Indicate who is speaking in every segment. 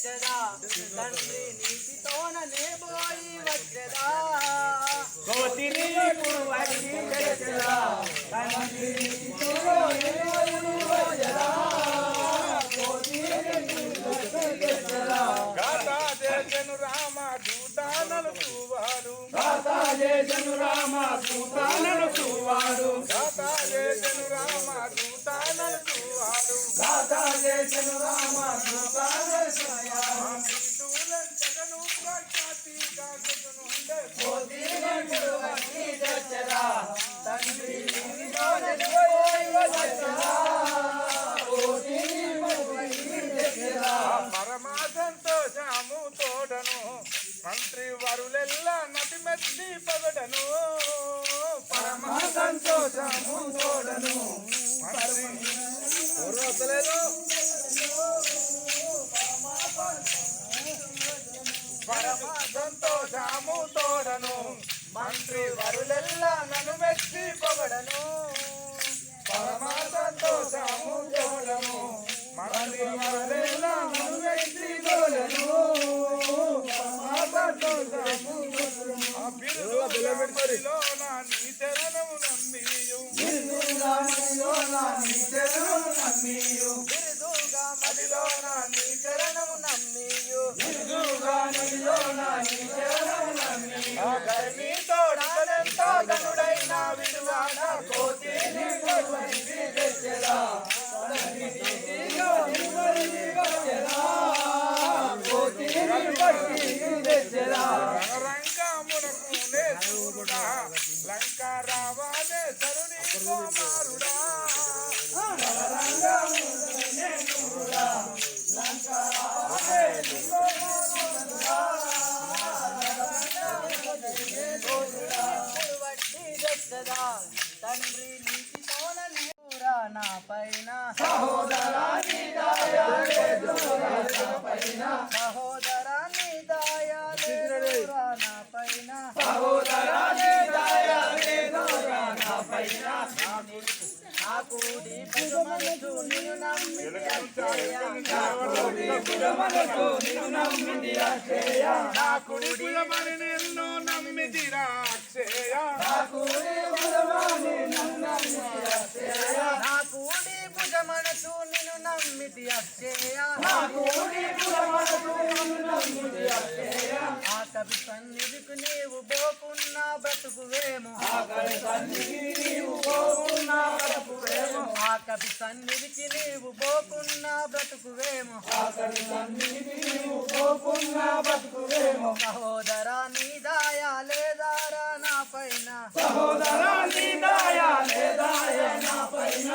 Speaker 1: వచ్చదా తండ్రి నీటితోననే పోయి వచ్చదా
Speaker 2: కోతిని ఇప్పుడు వచ్చి
Speaker 1: తెచ్చదా తండ్రి నీటితోనే పోయి వచ్చదా కోతిని ఇప్పుడు వచ్చి తెచ్చదా గాతా జను రామ
Speaker 2: దూతానలు చూవాడు రామ పరమాధంతో సంతోషము తోడను మంత్రి వరులెల్లా నటి మెచ్చి పగడను. పరమ
Speaker 1: సంతోషము తోడను
Speaker 2: వస్తలేదు పరమ సంతోషము తోడను మంత్రి వరులెల్ల నన్ను మెచ్చి పొగడను. పరమ సంతోషము తోడను మంత్రి వరులెల్ల నన్ను మెచ్చి పొగడను. ఆ బిరుదులో నా నీ చరణము నమ్మియు.
Speaker 1: చరణము నమ్మియు
Speaker 2: మదిలో
Speaker 1: మదిలో నా నీ చరణము నమ్మియు
Speaker 2: ఆ గర్మి తోడనంతో గనుడైన విడువాడ కోటి
Speaker 1: గంటలు
Speaker 3: వట్టి తండ్రి నీతితోన నీవురా నా పైన.
Speaker 1: సహోదరా నా
Speaker 3: కూడి భుజమనుచు నిన్ను
Speaker 1: నమ్మింది అక్షయ.
Speaker 2: నా కుడి కులమని నిన్ను
Speaker 1: నమ్మింది అక్షయ.
Speaker 3: నా కూడి భుజమనుచు నిన్ను నమ్మితి అక్షయ.
Speaker 1: నా కూడి బలవాని నన్ను నమ్మింది అక్షయ.
Speaker 3: ఆ కవి సన్నిధికి నీవు పోకున్నా బ్రతుకువేమో.
Speaker 1: ఆకలి సన్నిధి నీవు పోకున్నా బ్రతుకువేమో
Speaker 3: ఆ కవి సన్నిధికి నీవు పోకున్నా బ్రతుకువేమో.
Speaker 1: ఆకలి సన్నిధి నీవు పోకున్నా బ్రతుకువేమో.
Speaker 3: సహోదరా నీ దాయా లేదారా నా పైన?
Speaker 1: సహోదరా నీ దయా లేదాయ నా పైన?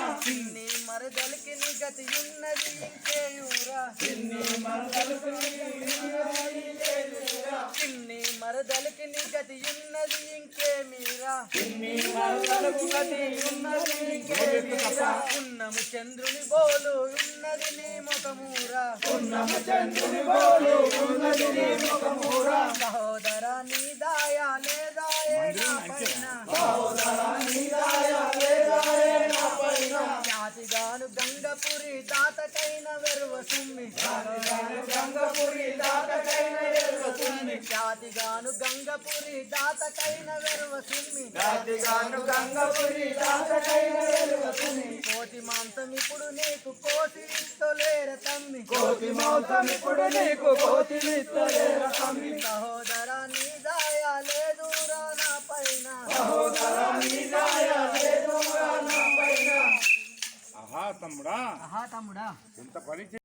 Speaker 3: నీ మరదలికి నీ గతి ఉన్నది ఇంకేయురా?
Speaker 1: చిన్ని
Speaker 3: చిన్ని మరదలికి నీ గతి ఉన్నది ఇంకేమీరా?
Speaker 1: చిన్ని మంగళకు గతి ఉన్నది ఇంకేమిరా?
Speaker 3: ఉన్నము చంద్రుని బోలు ఉన్నది నీ ముఖమూరా
Speaker 1: ఉన్నమ చంద్రుని బోలు ఉన్నది నీ ముఖమూరా
Speaker 3: జాతిగాను గంగపురి తాతకైన వెరువ సుమ్మి.
Speaker 1: గంగపురి దాటకైన ఎరుగతుంది
Speaker 3: జాతిగాను గంగపురి తాతకైన వెరువ సుమ్మి.
Speaker 1: జాతిగాను గంగపురి దాటకైన ఎరుగతుంది
Speaker 3: కోటి మాంసం ఇప్పుడు నీకు కోటి తొలేర తమ్మి.
Speaker 1: కోతి మౌతం ఇప్పుడు నీకు కోతి విత్తలేర తమ్మి.
Speaker 3: సహోదరా తమ్ముడా?
Speaker 2: ఇంత పని